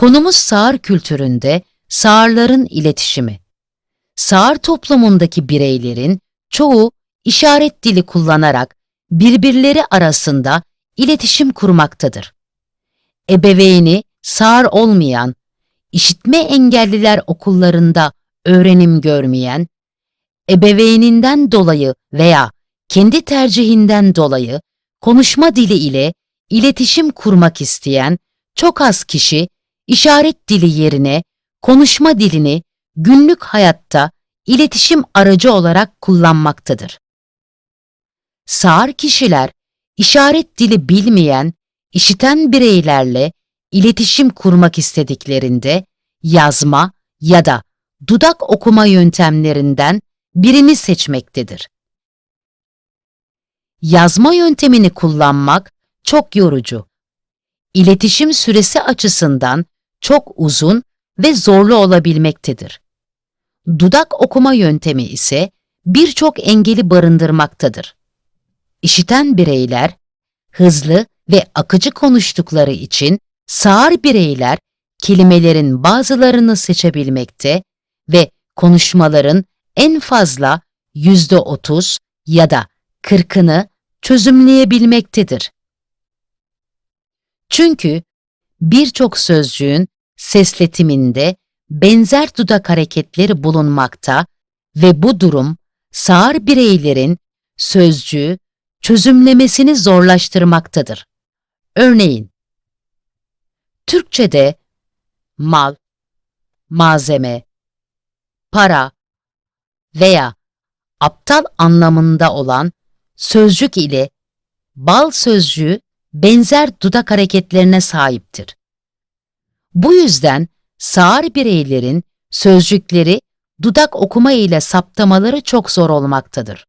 Konumuz sağır kültüründe sağırların iletişimi. Sağır toplumundaki bireylerin çoğu işaret dili kullanarak birbirleri arasında iletişim kurmaktadır. Ebeveyni sağır olmayan, işitme engelliler okullarında öğrenim görmeyen, ebeveyninden dolayı veya kendi tercihinden dolayı konuşma dili ile iletişim kurmak isteyen çok az kişi işaret dili yerine konuşma dilini günlük hayatta iletişim aracı olarak kullanmaktadır. Sağır kişiler işaret dili bilmeyen, işiten bireylerle iletişim kurmak istediklerinde yazma ya da dudak okuma yöntemlerinden birini seçmektedir. Yazma yöntemini kullanmak çok yorucu. İletişim süresi açısından çok uzun ve zorlu olabilmektedir. Dudak okuma yöntemi ise birçok engeli barındırmaktadır. İşiten bireyler hızlı ve akıcı konuştukları için sağır bireyler kelimelerin bazılarını seçebilmekte ve konuşmaların en fazla yüzde otuz ya da kırkını çözümleyebilmektedir. Çünkü birçok sözcüğün sesletiminde benzer dudak hareketleri bulunmakta ve bu durum sağır bireylerin sözcüğü çözümlemesini zorlaştırmaktadır. Örneğin, Türkçe'de mal, malzeme, para veya aptal anlamında olan sözcük ile bal sözcüğü benzer dudak hareketlerine sahiptir. Bu yüzden sağır bireylerin sözcükleri dudak okuma ile saptamaları çok zor olmaktadır.